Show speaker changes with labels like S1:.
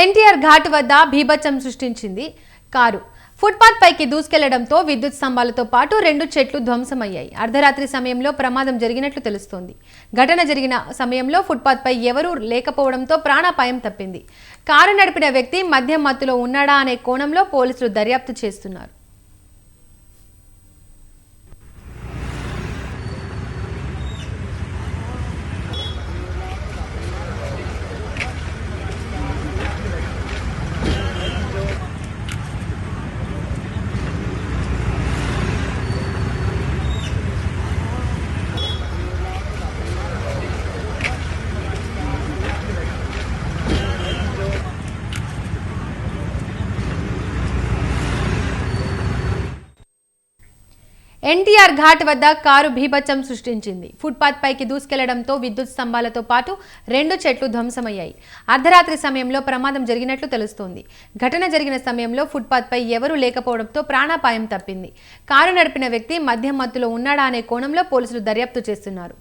S1: ఎన్టీఆర్ ఘాట్ వద్ద భీభత్సం సృష్టించింది car. Footpath పైకి దూసుకెళ్ళడంతో విద్యుత్ స్తంభాలతో పాటు రెండు చెట్లు ధ్వంసమయ్యాయి. అర్ధరాత్రి సమయంలో ప్రమాదం జరిగినట్లు తెలుస్తోంది. ఘటన జరిగిన సమయంలో ఫుట్పాత్ పై ఎవరూ లేకపోవడంతో ప్రాణాపాయం తప్పింది. కారు నడిపిన వ్యక్తి మద్యం మత్తులో ఉన్నాడా అనే కోణంలో పోలీసులు దర్యాప్తు చేస్తున్నారు. ఎన్టీఆర్ ఘాట్ వద్ద కారు భీభత్సం సృష్టించింది. ఫుట్పాత్ పైకి దూసుకెళ్ళడంతో విద్యుత్ స్తంభాలతో పాటు రెండు చెట్లు ధ్వంసమయ్యాయి. అర్ధరాత్రి సమయంలో ప్రమాదం జరిగినట్లు తెలుస్తోంది. ఘటన జరిగిన సమయంలో ఫుట్పాత్ పై ఎవరూ లేకపోవడంతో ప్రాణాపాయం తప్పింది. కారు నడిపిన వ్యక్తి మద్యం మత్తులో ఉన్నాడా అనే కోణంలో పోలీసులు దర్యాప్తు చేస్తున్నారు.